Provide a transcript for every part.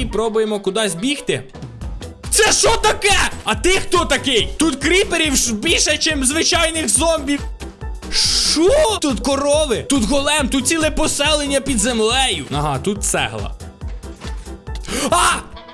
і пробуємо кудись бігти. Це що таке? А ти хто такий? Тут кріперів більше, ніж звичайних зомбів. Що? Тут корови, тут голем, тут ціле поселення під землею. Ага, тут цегла. А!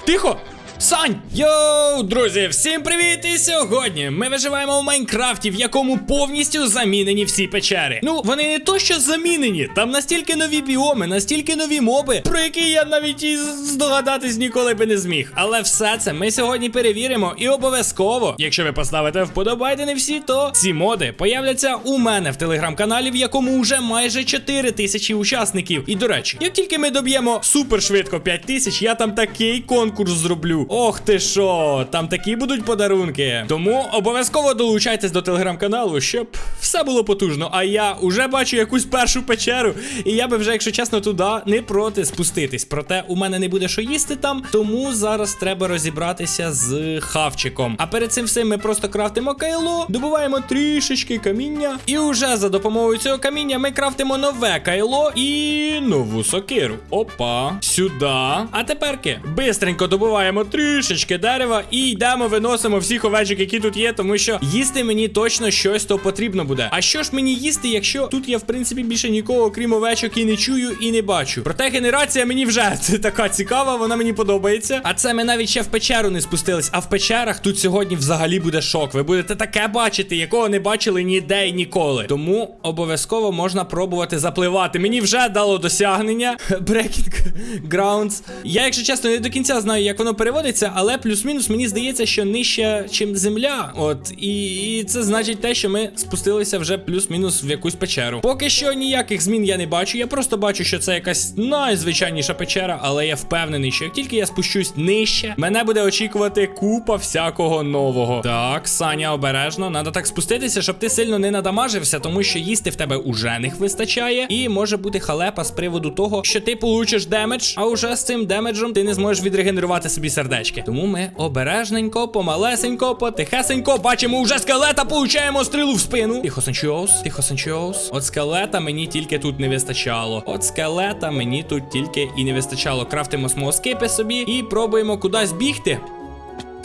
Тихо! Сань! Йоу, друзі, всім привіт! І сьогодні ми виживаємо в Майнкрафті, в якому повністю замінені всі печери. Ну, вони не то що замінені, там настільки нові біоми, настільки нові моби, про які я навіть і здогадатись ніколи би не зміг. Але все це ми сьогодні перевіримо і обов'язково, якщо ви поставите вподобайте не всі, то ці моди появляться у мене в телеграм-каналі, в якому вже майже 4 тисячі учасників. І до речі, як тільки ми доб'ємо супер швидко 5 тисяч, я там такий конкурс зроблю. Ох ти що, там такі будуть подарунки. Тому обов'язково долучайтесь до телеграм-каналу, щоб все було потужно. А я уже бачу якусь першу печеру, і я би вже, якщо чесно, туди не проти спуститись. Проте у мене не буде що їсти там, тому зараз треба розібратися з хавчиком. А перед цим всім ми просто крафтимо кайло, добуваємо трішечки каміння, і уже за допомогою цього каміння ми крафтимо нове кайло і нову сокиру. Опа, сюди. А теперки бистренько добуваємо трішечки дерева і йдемо, виносимо всіх овечок, які тут є, тому що їсти мені точно щось то потрібно буде. А що ж мені їсти, якщо тут я в принципі більше нікого, крім овечок, і не чую, і не бачу. Проте генерація мені вже це така цікава, вона мені подобається. А це ми навіть ще в печеру не спустились. А в печерах тут сьогодні взагалі буде шок. Ви будете таке бачити, якого не бачили ніде і ніколи. Тому обов'язково можна пробувати запливати. Мені вже дало досягнення. Breaking Grounds. Я, якщо чесно, не до кінця знаю, як воно переводиться, але плюс-мінус мені здається, що нижче, чим земля. От, і, і це значить те, що ми спустилися вже плюс-мінус в якусь печеру. Поки що ніяких змін я не бачу. Я просто бачу, що це якась найзвичайніша печера, але я впевнений, що як тільки я спущусь нижче, мене буде очікувати купа всякого нового. Так, Саня, обережно, треба так спуститися, щоб ти сильно не надамажився, тому що їсти в тебе уже не вистачає. І може бути халепа з приводу того, що ти получиш демедж, а уже з цим демеджем ти не зможеш відрегенерувати собі сердечки. Тому ми обережненько, помалесенько, потихесенько бачимо уже скелета, получаємо стрілу в спину. Тихо, Санчоус, тихо, Санчоус. От скелета мені тільки тут не вистачало. От скелета мені тут тільки і не вистачало. Крафтимо смоскипи собі і пробуємо кудись бігти.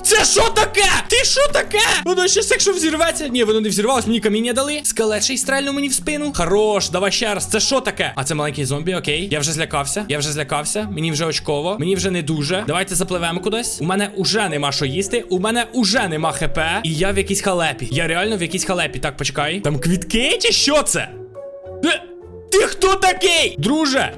Це що таке? Ти що таке? Воно щось якщо взірветься. Ні, воно не взірвалось, мені каміння дали. Скелет ще й стрельнув мені в спину. Хорош, давай ще раз. Це що таке? А це маленький зомбі, окей. Я вже злякався. Я вже злякався. Мені вже очково. Мені вже не дуже. Давайте запливемо кудись. У мене уже нема що їсти. У мене уже нема хп. І я в якійсь халепі. Я реально в якійсь халепі. Так, почекай. Там квітки чи що це? Е, Ти хто такий? Друже.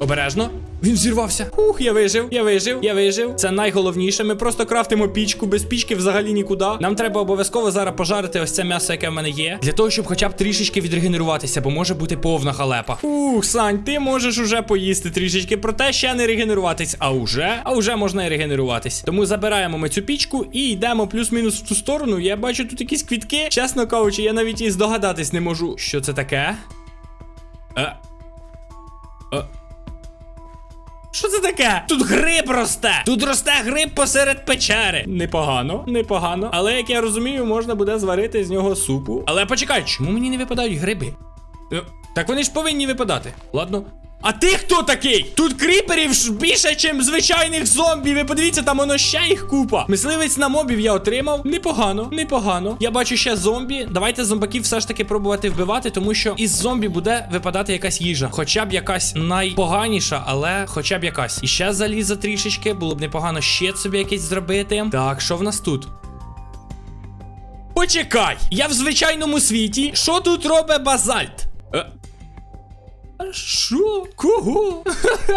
Обережно. Він зірвався. Ух, я вижив, я вижив, я вижив. Це найголовніше. Ми просто крафтимо пічку, без пічки взагалі нікуди. Нам треба обов'язково зараз пожарити ось це м'ясо, яке в мене є. Для того, щоб хоча б трішечки відрегенеруватися, бо може бути повна халепа. Ух, Сань, ти можеш уже поїсти трішечки, проте ще не регенеруватись. А уже, а уже можна і регенеруватись. Тому забираємо ми цю пічку і йдемо плюс-мінус в ту сторону. Я бачу тут якісь квітки. Чесно кажучи, я навіть і здогадатись не можу, що це таке. Е. Е. Що це таке? Тут гриб росте. Тут росте гриб посеред печери. Непогано, непогано. Але як я розумію, можна буде зварити з нього супу. Але почекай, чому мені не випадають гриби? Е, Так вони ж повинні випадати. Ладно. А ти хто такий? Тут кріперів більше, ніж звичайних зомбів. Ви подивіться, там воно ще їх купа. Мисливець на мобів я отримав. Непогано, непогано. Я бачу ще зомбі. Давайте зомбаків все ж таки пробувати вбивати, тому що із зомбі буде випадати якась їжа. Хоча б якась найпоганіша, але хоча б якась. І ще заліза трішечки. Було б непогано ще собі якесь зробити. Так, що в нас тут? Почекай! Я в звичайному світі. Що тут робить базальт? Е, що? Кого?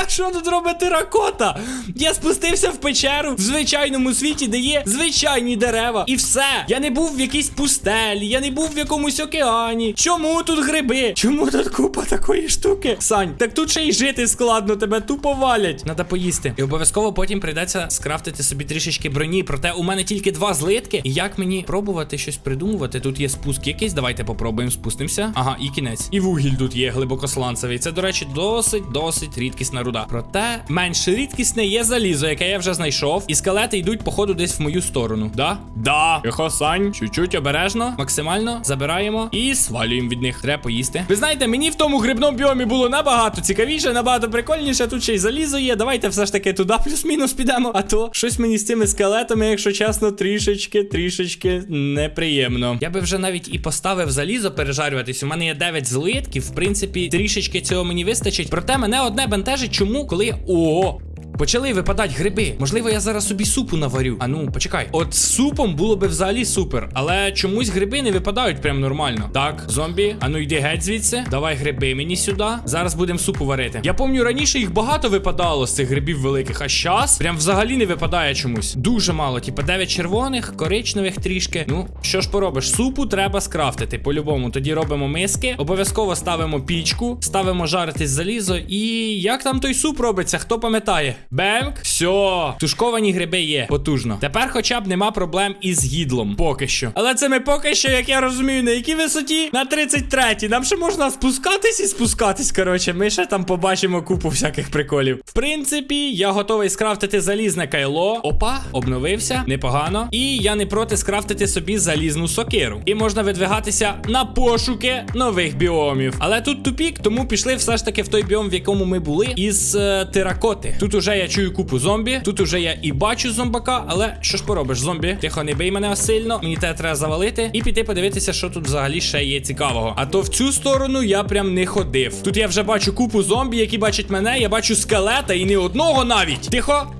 А Що тут робить теракота? Я спустився в печеру в звичайному світі, де є звичайні дерева. І все. Я не був в якійсь пустелі, я не був в якомусь океані. Чому тут гриби? Чому тут купа такої штуки? Сань, так тут ще й жити складно, тебе тупо валять. Надо поїсти. І обов'язково потім прийдеться скрафтити собі трішечки броні. Проте у мене тільки два злитки. І як мені пробувати щось придумувати? Тут є спуск якийсь. Давайте попробуємо спустимося. Ага, і кінець. І вугіль тут є глибокосланцевий. Фіолетовий. Це, до речі, досить досить рідкісна руда. Проте менш рідкісне є залізо, яке я вже знайшов. І скелети йдуть, походу, десь в мою сторону. Да? Да. Тихо, Сань, чуть-чуть обережно, максимально забираємо і свалюємо від них. Треба поїсти. Ви знаєте, мені в тому грибному біомі було набагато цікавіше, набагато прикольніше. Тут ще й залізо є. Давайте все ж таки туди плюс-мінус підемо. А то щось мені з цими скелетами, якщо чесно, трішечки, трішечки неприємно. Я би вже навіть і поставив залізо пережарюватись. У мене є 9 злитків. В принципі, трішечки цього мені вистачить. Проте мене одне бентежить, чому, коли я. Ого! Почали випадати гриби. Можливо, я зараз собі супу наварю. А ну, почекай. От з супом було би взагалі супер. Але чомусь гриби не випадають прям нормально. Так, зомбі, а ну йди геть звідси. Давай гриби мені сюди. Зараз будемо супу варити. Я пам'ятаю, раніше їх багато випадало з цих грибів великих, а щас прям взагалі не випадає чомусь. Дуже мало. Типа 9 червоних, коричневих трішки. Ну, що ж поробиш? Супу треба скрафтити. По-любому. Тоді робимо миски. Обов'язково ставимо пічку, ставимо жаритись залізо. І як там той суп робиться? Хто пам'ятає? Бемк, все, тушковані гриби є. Потужно. Тепер хоча б нема проблем із гідлом. Поки що. Але це ми поки що, як я розумію, на якій висоті? На 33-й. Нам ще можна спускатись і спускатись. Коротше, ми ще там побачимо купу всяких приколів. В принципі, я готовий скрафтити залізне кайло. Опа, обновився. Непогано. І я не проти скрафтити собі залізну сокиру. І можна видвигатися на пошуки нових біомів. Але тут тупік, тому пішли все ж таки в той біом, в якому ми були, із е, теракоти. Тут уже я чую купу зомбі. Тут уже я і бачу зомбака, але що ж поробиш, зомбі? Тихо, не бий мене сильно. Мені те треба завалити і піти подивитися, що тут взагалі ще є цікавого. А то в цю сторону я прям не ходив. Тут я вже бачу купу зомбі, які бачать мене. Я бачу скелета і не одного навіть. Тихо.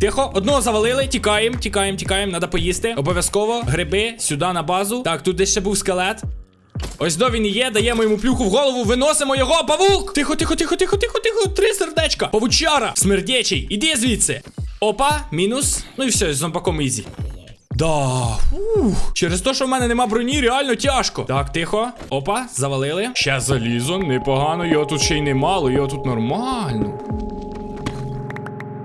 Тихо, одного завалили, тікаємо, тікаємо, тікаємо, треба поїсти. Обов'язково гриби сюди на базу. Так, тут десь ще був скелет. Ось до він є, даємо йому плюху в голову, виносимо його, павук! Тихо, тихо, тихо, тихо, тихо, тихо, сердечка. Павучара, смердячий, іди звідси. Опа, мінус. Ну і все, з зомбаком ізі. Да, ух. Через те, що в мене нема броні, реально тяжко. Так, тихо. Опа, завалили. Ще залізо, непогано, його тут ще й немало, його тут нормально.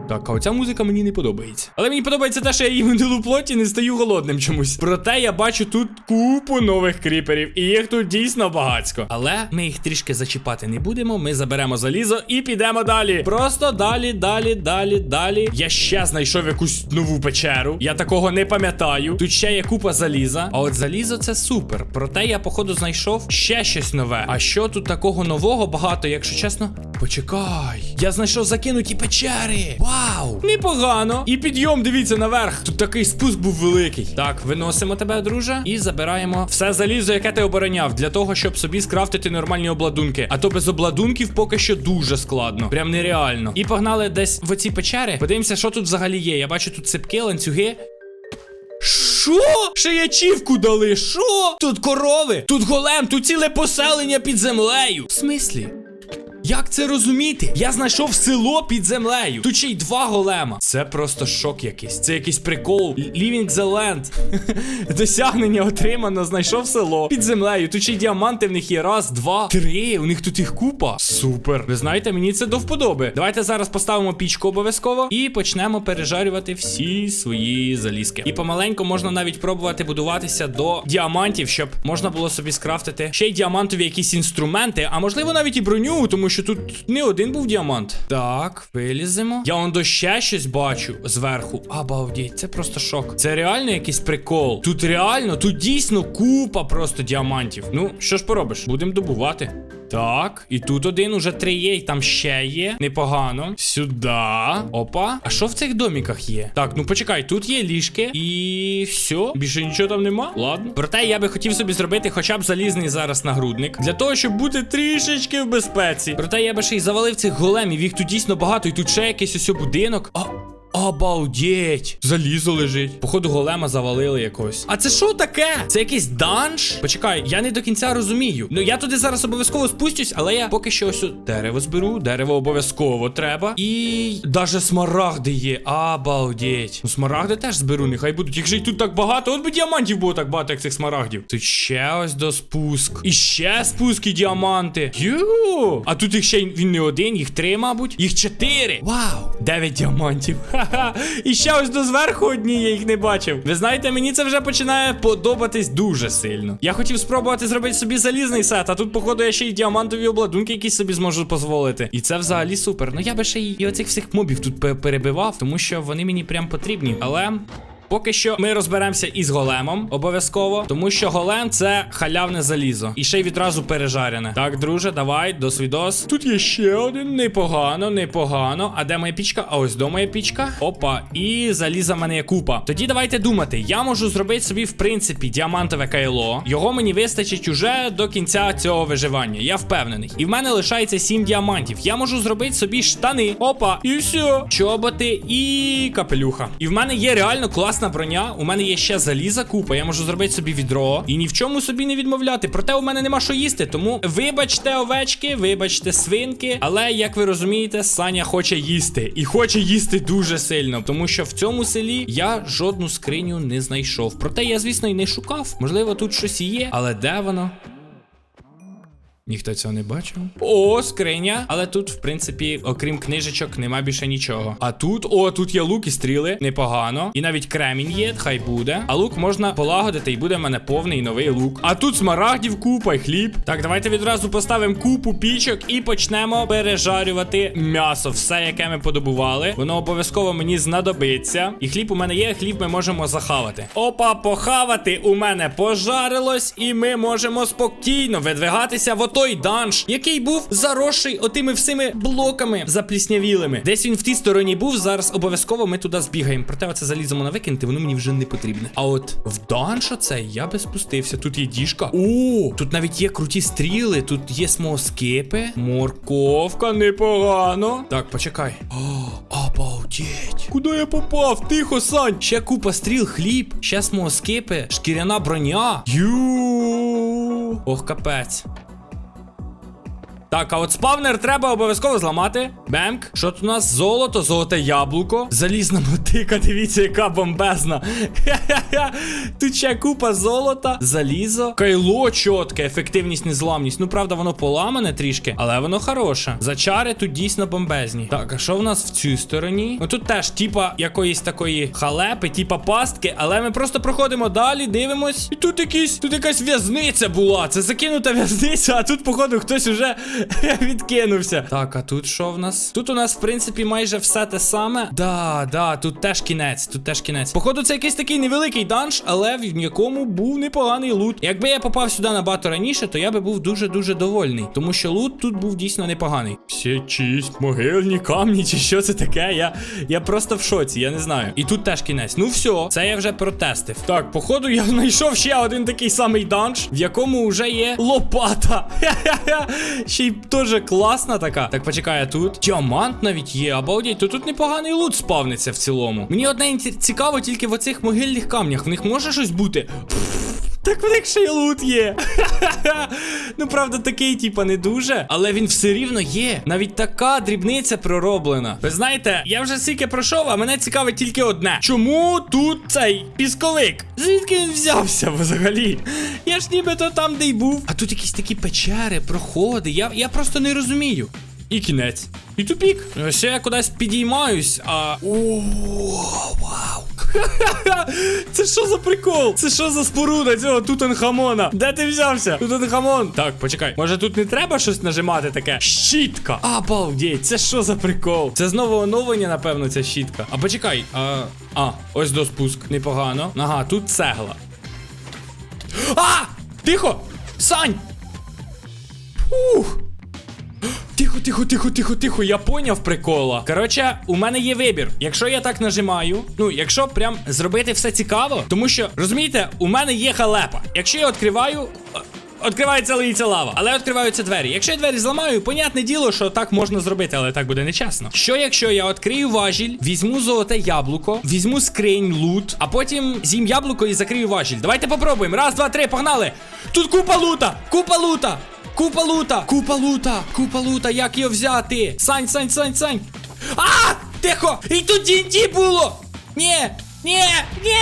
Так, а оця музика мені не подобається. Але мені подобається те, що я їм у плоті не стаю голодним чомусь. Проте я бачу тут купу нових кріперів, і їх тут дійсно багацько. Але ми їх трішки зачіпати не будемо. Ми заберемо залізо і підемо далі. Просто далі, далі, далі, далі. Я ще знайшов якусь нову печеру. Я такого не пам'ятаю. Тут ще є купа заліза. А от залізо це супер. Проте я, походу, знайшов ще щось нове. А що тут такого нового багато, якщо чесно? Почекай. Я знайшов закинуті печери. Вау! Непогано. І підйом, дивіться наверх. Тут такий спуск був великий. Так, виносимо тебе, друже, і забираємо все залізо, яке ти обороняв, для того, щоб собі скрафтити нормальні обладунки. А то без обладунків поки що дуже складно. Прям нереально. І погнали десь в оці печери. Подивимося, що тут взагалі є. Я бачу тут цепки, ланцюги. Що? Ще ячівку дали? Що? Тут корови, тут голем, тут ціле поселення під землею. В смислі? Як це розуміти? Я знайшов село під землею. Тут ще й два голема. Це просто шок якийсь. Це якийсь прикол. Living the land. Досягнення отримано. Знайшов село під землею. Тут ще й діаманти в них є. Раз, два, три. У них тут їх купа. Супер. Ви знаєте, мені це до вподоби. Давайте зараз поставимо пічку обов'язково і почнемо пережарювати всі свої залізки. І помаленьку можна навіть пробувати будуватися до діамантів, щоб можна було собі скрафтити ще й діамантові якісь інструменти, а можливо навіть і броню, тому що тут не один був діамант. Так, виліземо. Я он до ще щось бачу зверху. Обалдіть, це просто шок. Це реально якийсь прикол. Тут реально, тут дійсно купа просто діамантів. Ну, що ж поробиш? Будемо добувати. Так, і тут один уже три є, і там ще є. Непогано. Сюди. Опа. А що в цих доміках є? Так, ну почекай, тут є ліжки. І все. Більше нічого там нема. Ладно. Проте я би хотів собі зробити хоча б залізний зараз нагрудник. Для того, щоб бути трішечки в безпеці. Проте я би ще й завалив цих големів. Їх тут дійсно багато. І тут ще якийсь ось будинок. А. Обалдеть! Залізо лежить. Походу, голема завалили якось. А це що таке? Це якийсь данж? Почекай, я не до кінця розумію. Ну я туди зараз обов'язково спустюсь, але я поки що ось дерево зберу. Дерево обов'язково треба. І даже смарагди є. Обалдеть. Ну, смарагди теж зберу, нехай будуть. Їх же й тут так багато. От би діамантів було так багато, як цих смарагдів. Тут ще ось до спуск. І ще спуски діаманти. Ю. А тут їх ще він не один, їх три, мабуть. Їх чотири. Вау! Дев'ять діамантів. Ха. І ще ось до зверху одні, я їх не бачив. Ви знаєте, мені це вже починає подобатись дуже сильно. Я хотів спробувати зробити собі залізний сет, а тут, походу, я ще й діамантові обладунки якісь собі зможу дозволити. І це взагалі супер. Ну я би ще й оцих всіх мобів тут перебивав, тому що вони мені прям потрібні. Але. Поки що ми розберемося із големом обов'язково, тому що голем це халявне залізо. І ще й відразу пережарене. Так, друже, давай, досвідос. Тут є ще один. Непогано, непогано. А де моя пічка? А ось до моя пічка. Опа, і заліза в мене є купа. Тоді давайте думати. Я можу зробити собі, в принципі, діамантове кайло. Його мені вистачить уже до кінця цього виживання. Я впевнений. І в мене лишається 7 діамантів. Я можу зробити собі штани. Опа, і все. Чоботи і капелюха. І в мене є реально класна броня. У мене є ще заліза купа. Я можу зробити собі відро і ні в чому собі не відмовляти. Проте у мене нема що їсти. Тому вибачте, овечки, вибачте, свинки. Але як ви розумієте, Саня хоче їсти. І хоче їсти дуже сильно. Тому що в цьому селі я жодну скриню не знайшов. Проте я, звісно, і не шукав. Можливо, тут щось і є, але де воно? Ніхто цього не бачив. О, скриня. Але тут, в принципі, окрім книжечок, нема більше нічого. А тут, о, тут є лук і стріли. Непогано. І навіть кремінь є, хай буде. А лук можна полагодити, і буде в мене повний новий лук. А тут смарагдів купа і хліб. Так, давайте відразу поставимо купу пічок і почнемо пережарювати м'ясо. Все, яке ми подобували. Воно обов'язково мені знадобиться. І хліб у мене є, хліб ми можемо захавати. Опа, похавати у мене пожарилось, і ми можемо спокійно видвигатися в отой данж, який був заросший отими всіми блоками запліснявілими. Десь він в тій стороні був. Зараз обов'язково ми туди збігаємо. Проте оце залізо можна викинути, воно мені вже не потрібне. А от в данж оцей я би спустився. Тут є діжка. О, тут навіть є круті стріли, тут є смоскипи, морковка, непогано. Так, почекай. О, обалдеть. Куди я попав? Тихо, Сань. Ще купа стріл, хліб, ще смоскипи, шкіряна броня. Ю. Ох, капець. Так, а от спавнер треба обов'язково зламати. Бемк. Що тут у нас? Золото, золоте яблуко. Залізна мотика, дивіться, яка бомбезна. Тут ще купа золота, залізо. Кайло чітке, ефективність, незламність. Ну, правда, воно поламане трішки, але воно хороше. Зачари тут дійсно бомбезні. Так, а що в нас в цій стороні? Ну тут теж, типа, якоїсь такої халепи, типа пастки, але ми просто проходимо далі, дивимось. І тут якісь, тут якась в'язниця була. Це закинута в'язниця, а тут, походу, хтось уже відкинувся. Так, а тут що в нас? Тут у нас, в принципі, майже все те саме. Да, да, тут теж кінець, тут теж кінець. Походу, це якийсь такий невеликий данж, але в якому був непоганий лут. Якби я попав сюди набагато раніше, то я би був дуже-дуже довольний. Тому що лут тут був дійсно непоганий. Всі чиїсь могильні камні, чи що це таке? Я, я просто в шоці, я не знаю. І тут теж кінець. Ну все, це я вже протестив. Так, походу, я знайшов ще один такий самий данж, в якому вже є лопата. Ще теж класна така. Так, почекає тут діамант навіть є. Обалдеть, то тут непоганий лут спавниться в цілому. Мені одне цікаво тільки в оцих могильних камнях. В них може щось бути? Так в них ще й лут є. ну, правда, такий, типа, не дуже, але він все рівно є. Навіть така дрібниця пророблена. Ви знаєте, я вже стільки пройшов, а мене цікавить тільки одне. Чому тут цей пісковик? Звідки він взявся взагалі? Я ж нібито там, де й був. А тут якісь такі печери, проходи. Я, я просто не розумію. І кінець. І тупік. Ще я кудись підіймаюсь, а. О, вау. Це що за прикол? Це що за споруда цього Тутанхамона? Де ти взявся? Тутанхамон. Так, почекай. Може тут не треба щось нажимати таке? Щітка. Обалдеть, це що за прикол? Це знову оновлення, напевно, ця щітка. А почекай. А, а ось до спуск. Непогано. Ага, тут цегла. А! Тихо! Сань! Ух! Тихо, тихо, тихо, тихо, тихо, я поняв прикола. Коротше, у мене є вибір. Якщо я так нажимаю, ну, якщо прям зробити все цікаво, тому що, розумієте, у мене є халепа. Якщо я відкриваю. о, Відкривається лиється лава, але відкриваються двері. Якщо я двері зламаю, понятне діло, що так можна зробити, але так буде нечесно. Що якщо я відкрию важіль, візьму золоте яблуко, візьму скринь, лут, а потім з'їм яблуко і закрию важіль. Давайте попробуємо. Раз, два, три, погнали! Тут купа лута! Купа лута! Купа лута! Купа лута! Купа лута! Як його взяти? Сань, сань, сань, сань! А! Тихо! І тут D&D було! Ні! Ні! Ні!